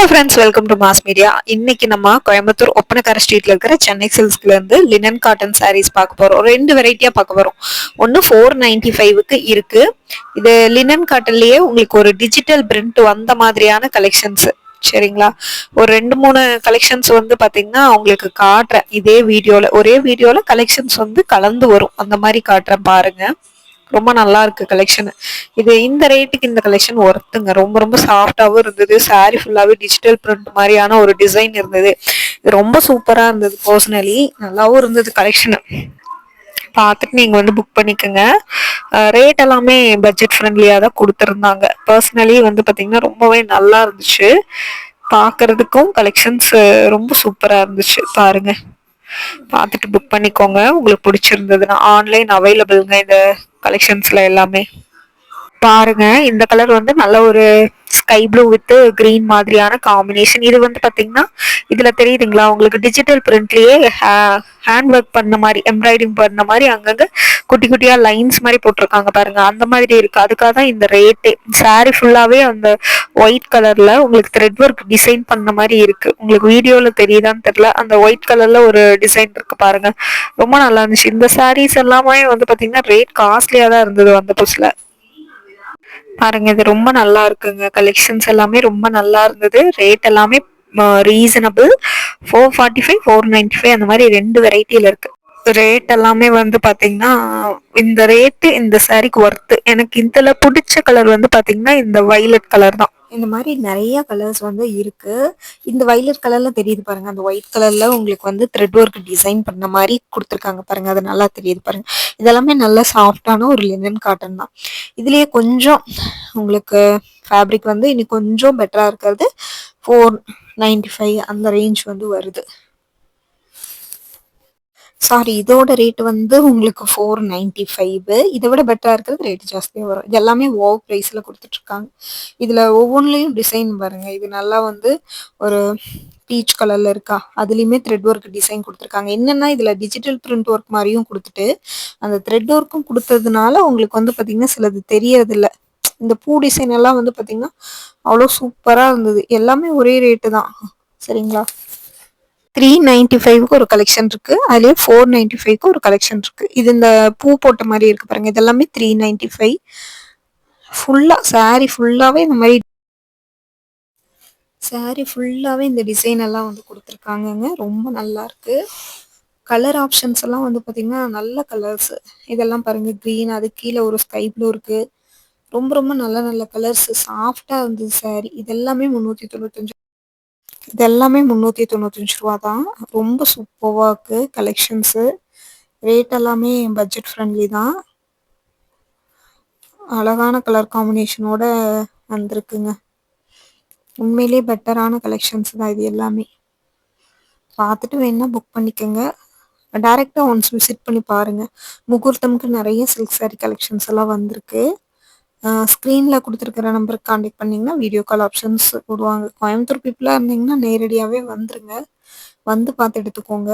Hello friends welcome to mass media இன்னைக்கு நம்ம கோயம்புத்தூர் ஒப்பனக்கார ஸ்ட்ரீட்ல இருக்கிற சென்னை சில்க்ஸ்ல இருந்து லினன் காட்டன் சாரீஸ் பார்க்க போறோம். ரெண்டு வெரைட்டியா பார்க்க போறோம். ஒன்னு ஃபோர் நைன்டி ஃபைவ்க்கு இருக்கு. இது லினன் காட்டன்லயே உங்களுக்கு ஒரு டிஜிட்டல் பிரிண்ட் வந்த மாதிரியான கலெக்ஷன்ஸ் சரிங்களா? ஒரு ரெண்டு மூணு கலெக்ஷன்ஸ் வந்து பாத்தீங்கன்னா உங்களுக்கு காட்டுறேன். இதே வீடியோல ஒரே வீடியோல கலெக்ஷன்ஸ் வந்து கலந்து வரும். அந்த மாதிரி காட்டுறேன் பாருங்க. ரொம்ப நல்லா இருக்கு கலெக்ஷன் இது இந்த ரேட்டுக்கு இந்த கலெக்ஷன் ஒர்த்துங்க ரொம்ப ரொம்ப சாஃப்டாகவும் இருந்தது. சாரி ஃபுல்லாகவே டிஜிட்டல் பிரிண்ட் மாதிரியான ஒரு டிசைன் இருந்தது. இது ரொம்ப சூப்பராக இருந்தது பர்சனலி நல்லாவும் இருந்தது கலெக்ஷன் பார்த்துட்டு நீங்க வந்து புக் பண்ணிக்கோங்க. ரேட் எல்லாமே பட்ஜெட் ஃப்ரெண்ட்லியாக தான் கொடுத்துருந்தாங்க. பர்சனலி வந்து பார்த்தீங்கன்னா ரொம்பவே நல்லா இருந்துச்சு. பார்க்கறதுக்கும் கலெக்ஷன்ஸ் ரொம்ப சூப்பராக இருந்துச்சு. பாருங்க. பார்த்துட்டு புக் பண்ணிக்கோங்க. உங்களுக்கு பிடிச்சிருந்ததுன்னா ஆன்லைன் அவைலபிள்ங்க இந்த கலெக்ஷன்ஸ்ல எல்லாமே. பாருங்க இந்த கலர் வந்து நல்ல ஒரு ஸ்கை ப்ளூ வித் கிரீன் மாதிரியான காம்பினேஷன் இது வந்து பாத்தீங்கன்னா இதுல தெரியுதுங்களா? உங்களுக்கு டிஜிட்டல் பிரிண்ட்லயே ஹேண்ட் ஒர்க் பண்ண மாதிரி எம்ப்ராய்டிங் பண்ண மாதிரி அங்கங்க குட்டி குட்டியா லைன்ஸ் மாதிரி போட்டிருக்காங்க பாருங்க. அந்த மாதிரி இருக்கு. அதுக்காக தான் இந்த ரேட்டு சாரி ஃபுல்லாவே அந்த ஒயிட் கலர்ல உங்களுக்கு த்ரெட் ஒர்க் டிசைன் பண்ண மாதிரி இருக்கு. உங்களுக்கு வீடியோல தெரியுதான்னு தெரியல. அந்த ஒயிட் கலர்ல ஒரு டிசைன் இருக்கு பாருங்க. ரொம்ப நல்லா இருந்துச்சு. இந்த சாரீஸ் எல்லாமே வந்து பாத்தீங்கன்னா ரேட் காஸ்ட்லியா தான் இருந்தது அந்த புதுசுல. பாருங்க இது ரொம்ப நல்லா இருக்குங்க. கலெக்ஷன்ஸ் எல்லாமே ரொம்ப நல்லா இருந்தது. ரேட் எல்லாமே reasonable four forty five four ninety five அந்த மாதிரி ரெண்டு வெரைட்டியில் இருக்குது ரேட் எல்லாமே வந்து பாத்தீங்கன்னா இந்த ரேட்டு இந்த சாரிக்கு ஒர்த்து எனக்கு இதுல பிடிச்ச கலர் வந்து பாத்தீங்கன்னா இந்த வைலட் கலர் தான். இந்த மாதிரி நிறைய கலர்ஸ் வந்து இருக்கு. இந்த வைலட் கலர்ல தெரியுது பாருங்க. அந்த ஒயிட் கலர்ல உங்களுக்கு வந்து த்ரெட் ஒர்க் டிசைன் பண்ண மாதிரி கொடுத்துருக்காங்க பாருங்க. அது நல்லா தெரியுது பாருங்க. இதெல்லாமே நல்லா சாஃப்டான ஒரு லினன் காட்டன் தான். இதுலயே கொஞ்சம் உங்களுக்கு ஃபேப்ரிக் வந்து இன்னைக்கு கொஞ்சம் பெட்டரா இருக்கிறது. ஃபோர் நைன்டி ஃபைவ் அந்த ரேஞ்ச் வந்து வருது. சாரி இதோட ரேட் வந்து உங்களுக்கு ஃபோர் நைன்டி ஃபைவ் இதை விட பெட்டராக இருக்கிறது ரேட் ஜாஸ்தியாக வரும். இது எல்லாமே ஓவ் ப்ரைஸில் கொடுத்துட்ருக்காங்க. இதில் ஒவ்வொன்றிலையும் டிசைன் பாருங்கள் இது நல்லா வந்து ஒரு பீச் கலரில் இருக்கா? அதுலேயுமே த்ரெட் ஒர்க் டிசைன் கொடுத்துருக்காங்க. என்னென்னா இதில் டிஜிட்டல் பிரிண்ட் ஒர்க் மாதிரியும் கொடுத்துட்டு அந்த த்ரெட் ஒர்க்கும் கொடுத்ததுனால உங்களுக்கு வந்து பார்த்திங்கன்னா சிலது தெரியறதில்ல. இந்த பூ டிசைன் எல்லாம் வந்து பார்த்திங்கன்னா அவ்வளோ சூப்பராக இருந்தது. எல்லாமே ஒரே ரேட்டு தான். சரிங்களா? த்ரீ நைன்டி ஃபைவ்க்கு ஒரு கலெக்ஷன் இருக்கு. அதுலேயே ஃபோர் நைன்டி ஃபைவ்க்கு ஒரு கலெக்ஷன் இருக்கு. இது இந்த பூ போட்ட மாதிரி இருக்கு பாருங்க. இதெல்லாமே த்ரீ நைன்டி ஃபைவ் ஃபுல்லாக சாரி ஃபுல்லாகவே இந்த மாதிரி சாரி ஃபுல்லாகவே இந்த டிசைன் எல்லாம் வந்து கொடுத்துருக்காங்கங்க. ரொம்ப நல்லா இருக்கு. கலர் ஆப்ஷன்ஸ் எல்லாம் வந்து பார்த்தீங்கன்னா நல்ல கலர்ஸ் இதெல்லாம் பாருங்க க்ரீன் அது கீழே ஒரு ஸ்கை ப்ளூ இருக்கு. ரொம்ப ரொம்ப நல்ல நல்ல கலர்ஸ் சாஃப்டாக இருந்தது சாரி இதெல்லாமே முந்நூற்றி தொண்ணூத்தஞ்சு இது எல்லாமே முந்நூற்றி தொண்ணூத்தஞ்சு ரூபா தான் ரொம்ப சூப்பராக இருக்குது கலெக்ஷன்ஸு ரேட் எல்லாமே பட்ஜெட் ஃப்ரெண்ட்லி தான். அழகான கலர் காம்பினேஷனோட வந்திருக்குங்க. உண்மையிலே பெட்டரான கலெக்ஷன்ஸ் தான் இது எல்லாமே. பார்த்துட்டு வேணால் புக் பண்ணிக்கோங்க. டைரெக்டாக ஒன்ஸ் விசிட் பண்ணி பாருங்கள் முகூர்த்தம்க்கு நிறைய சில்க் சாரி கலெக்ஷன்ஸ் எல்லாம் வந்திருக்கு. ஸ்க்ரீனில் கொடுத்துருக்கிற நம்பருக்கு காண்டாக்ட் பண்ணிங்கன்னா வீடியோ கால் ஆப்ஷன்ஸ் போடுவாங்க. கோயம்புத்தூர் பீப்புளாக இருந்தீங்கன்னா நேரடியாகவே வந்துருங்க. வந்து பார்த்து எடுத்துக்கோங்க.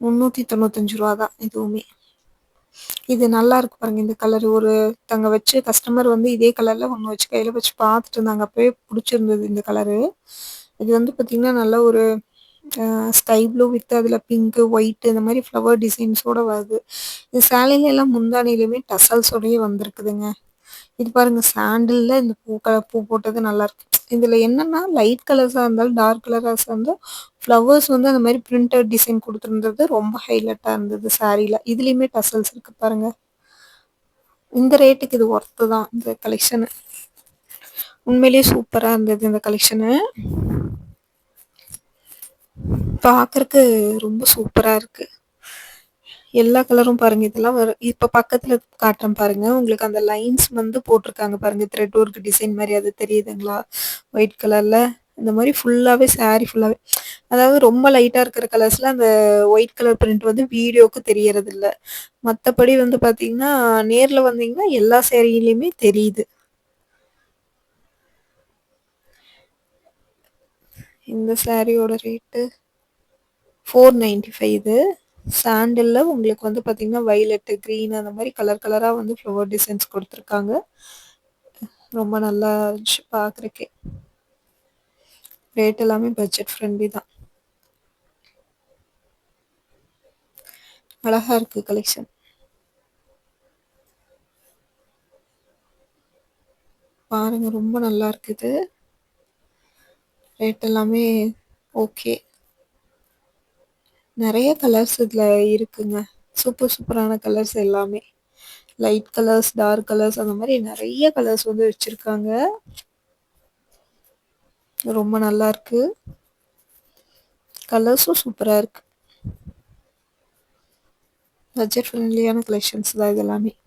முந்நூற்றி தொண்ணூத்தஞ்சு ரூபா தான் இதுவுமே இது நல்லா இருக்கு பாருங்க இந்த கலர் ஒரு தங்க வச்சு கஸ்டமர் வந்து இதே கலர்ல ஒன்று வச்சு கையில் வச்சு பார்த்துட்டு இருந்தாங்க. அப்பவே பிடிச்சிருந்தது இந்த கலரு இது வந்து பார்த்திங்கன்னா நல்ல ஒரு ஸ்கை ப்ளூ வித் அதில் பிங்க்கு ஒயிட் இந்த மாதிரி ஃப்ளவர் டிசைன்ஸோட வருது. இந்த சேலையில எல்லாம் முந்தானிலையுமே டசல்ஸோடயே வந்திருக்குதுங்க. இது பாருங்க சாண்டிலில் இந்த பூ கலர் பூ போட்டது நல்லாயிருக்கு இதில் என்னென்னா என்னன்னா லைட் கலர்ஸாக இருந்தாலும் டார்க் கலர்ஸா இருந்தாலும் ஃப்ளவர்ஸ் வந்து அந்த மாதிரி பிரிண்டட் டிசைன் கொடுத்துருந்தது ரொம்ப ஹைலைட்டாக இருந்தது சாரியில் இதுலேயுமே டசல்ஸ் இருக்குது பாருங்கள் இந்த ரேட்டுக்கு இது ஒர்த்து தான் இந்த கலெக்ஷனு உண்மையிலேயே சூப்பராக இருந்தது இந்த கலெக்ஷனு பார்க்கறக்கு ரொம்ப சூப்பராக இருக்குது எல்லா கலரும் பாருங்க. இதெல்லாம் வரும் இப்போ பக்கத்தில் காட்டுறேன் பாருங்க. உங்களுக்கு அந்த லைன்ஸ் வந்து போட்டிருக்காங்க பாருங்க. த்ரெட் ஒர்க் டிசைன் மாதிரி அது தெரியுதுங்களா? ஒயிட் கலரில் இந்த மாதிரி ஃபுல்லாகவே சாரி ஃபுல்லாகவே அதாவது ரொம்ப லைட்டாக இருக்கிற கலர்ஸில் அந்த ஒயிட் கலர் பிரிண்ட் வந்து வீடியோவுக்கு தெரியறதில்ல. மற்றபடி வந்து பார்த்தீங்கன்னா, நேரில் வந்தீங்கன்னா எல்லா சேரீலையுமே தெரியுது. இந்த சாரியோட ரேட்டு ஃபோர் நைன்டி ஃபைவ் இது சாண்டலில் உங்களுக்கு வந்து பார்த்திங்கன்னா வைலட்டு க்ரீன் அந்த மாதிரி கலர் கலராக வந்து ஃப்ளவர் டிசைன்ஸ் கொடுத்துருக்காங்க ரொம்ப நல்லா இருந்துச்சு பார்க்குறக்கே. ரேட் எல்லாமே பட்ஜெட் ஃப்ரெண்ட்லி தான். அழகா இருக்கு கலெக்ஷன். பாருங்க ரொம்ப நல்லா இருக்குது. ரேட் எல்லாமே ஓகே. நிறைய கலர்ஸ் இதில் இருக்குங்க. சூப்பர் சூப்பரான கலர்ஸ் எல்லாமே. லைட் கலர்ஸ், டார்க் கலர்ஸ் அந்த மாதிரி நிறைய கலர்ஸ் வந்து வச்சுருக்காங்க ரொம்ப நல்லா இருக்கு. கலர்ஸும் சூப்பராக இருக்கு. பட்ஜெட் ஃப்ரெண்ட்லியான கலெக்ஷன்ஸ் தான் இது எல்லாமே.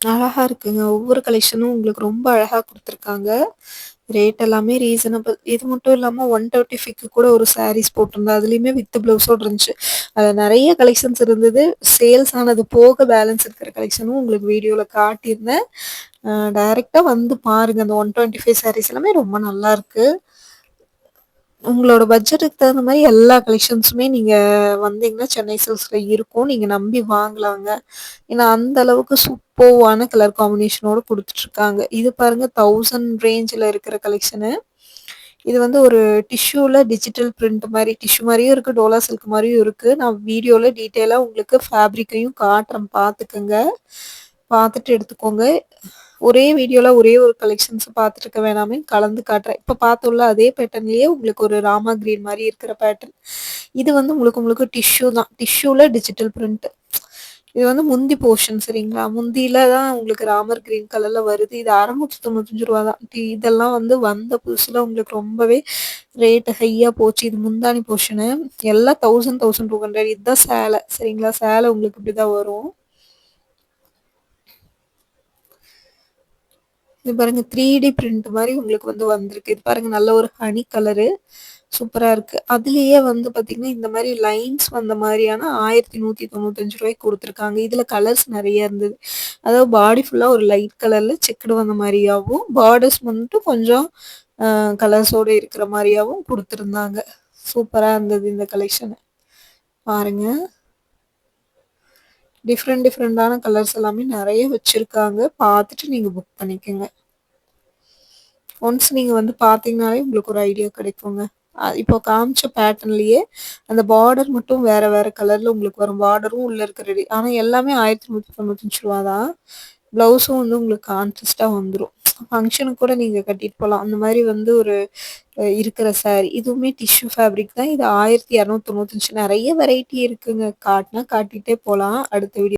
அழகா இருக்குங்க. ஒவ்வொரு கலெக்ஷனும் உங்களுக்கு ரொம்ப அழகா குடுத்துருக்காங்க. ரேட் எல்லாமே ரீசனபிள். இது மட்டும் இல்லாம 135க்கு கூட ஒரு சாரீஸ் போட்டிருந்தேன். அதுலயுமே வித் ப்ளவுஸோட இருந்துச்சு. அதுல நெறைய கலெக்ஷன்ஸ் இருந்தது. சேல்ஸ் ஆனது போக பேலன்ஸ் இருக்கிற கலெக்ஷனும் உங்களுக்கு வீடியோல காட்டியிருந்தேன். அ டைரக்ட்டா வந்து பாருங்க. அந்த 125 சாரீஸ் எல்லாமே ரொம்ப நல்லாருக்கு. உங்களோட பட்ஜெட்டுக்கு தகுந்த மாதிரி எல்லா கலெக்ஷன்ஸுமே நீங்கள் வந்தீங்கன்னா, சென்னை சில்ஸில் இருக்கும். நீங்கள் நம்பி வாங்கலாங்க. ஏன்னா, அந்த அளவுக்கு சூப்பர்வான கலர் காம்பினேஷனோடு கொடுத்துட்ருக்காங்க இது பாருங்கள் தௌசண்ட் ரேஞ்சில் இருக்கிற கலெக்ஷனு. இது வந்து ஒரு டிஷ்யூவில் டிஜிட்டல் பிரிண்ட் மாதிரி டிஷ்யூ மாதிரியும் இருக்குது டோலா சில்க் மாதிரியும் இருக்குது நான் வீடியோவில் டீட்டெயிலாக உங்களுக்கு ஃபேப்ரிக்கையும் காட்டுறேன் பார்த்துக்கோங்க பார்த்துட்டு எடுத்துக்கோங்க. ஒரே வீடியோவில் ஒரே ஒரு கலெக்ஷன்ஸ் பார்த்துருக்க வேணாமே வேணாமேன்னு கலந்து காட்டுறேன். இப்போ பார்த்துள்ள அதே பேட்டர்ன்லேயே உங்களுக்கு ஒரு ராமா கிரீன் மாதிரி இருக்கிற பேட்டர்ன். இது வந்து உங்களுக்கு உங்களுக்கு டிஷ்யூ தான். டிஷ்யூவில் டிஜிட்டல் பிரிண்ட்டு இது வந்து முந்தி போர்ஷன் சரிங்களா? முந்தியில தான் உங்களுக்கு ராமர் கிரீன் கலர்ல வருது. இது அறுநூற்றி தொண்ணூத்தஞ்சு ரூபா தான். டி இதெல்லாம் வந்து வந்த புதுசுல உங்களுக்கு ரொம்பவே ரேட் ஹையா போச்சு. இது முந்தானி போர்ஷனு. எல்லாம் 1000, 1200 இதுதான் சேலை சரிங்களா? சேலை உங்களுக்கு இப்படிதான் வரும். இது பாருங்க 3டி பிரிண்ட் மாதிரி உங்களுக்கு வந்து வந்திருக்கு. இது பாருங்க நல்ல ஒரு ஹனி கலரு. சூப்பரா இருக்கு. அதுலயே வந்து பார்த்திங்கன்னா இந்த மாதிரி லைன்ஸ் வந்த மாரியான ரூ. 1195 குடுத்துருக்காங்க. இதுல கலர்ஸ் நிறைய இருந்தது. அதாவது பாடி ஃபுல்லா ஒரு லைட் கலர்ல செக்குடு வந்த மாதிரியாவும் பார்டர்ஸ் வந்துட்டு கொஞ்சம் கலர்ஸோட இருக்கிற மாதிரியாகவும் கொடுத்துருந்தாங்க சூப்பரா இருந்தது இந்த கலெக்ஷனு. பாருங்க. டிஃப்ரெண்ட் டிஃப்ரெண்டான கலர்ஸ் எல்லாமே நிறைய வச்சுருக்காங்க பார்த்துட்டு நீங்கள் புக் பண்ணிக்கங்க. ஒன்ஸ் நீங்கள் வந்து பார்த்தீங்கனாலே உங்களுக்கு ஒரு ஐடியா கிடைக்குங்க. இப்போ காமிச்ச பேட்டர்ன்லயே அந்த பார்டர் மட்டும் வேற வேற கலர்ல உங்களுக்கு வரும். பார்டரும் உள்ள இருக்க ரெடி ஆனா எல்லாமே ஆயிரத்துநூத்தி தொண்ணூத்தஞ்சு ரூபா தான். ப்ளவுஸும் வந்து உங்களுக்கு கான்ட்ராஸ்ட்டா வந்துடும் ஃபங்க்ஷனுக்கு கூட நீங்க கட்டிட்டு போகலாம் அந்த மாதிரி வந்து ஒரு இருக்கிற சாரி. இதுவுமே டிஷ்யூ ஃபேப்ரிக் தான். இது ஆயிரத்தி இரநூத்தி தொண்ணூத்தஞ்சு நிறைய வெரைட்டி இருக்குங்க. காட்டினா காட்டிட்டே போலாம். அடுத்த வீடியோ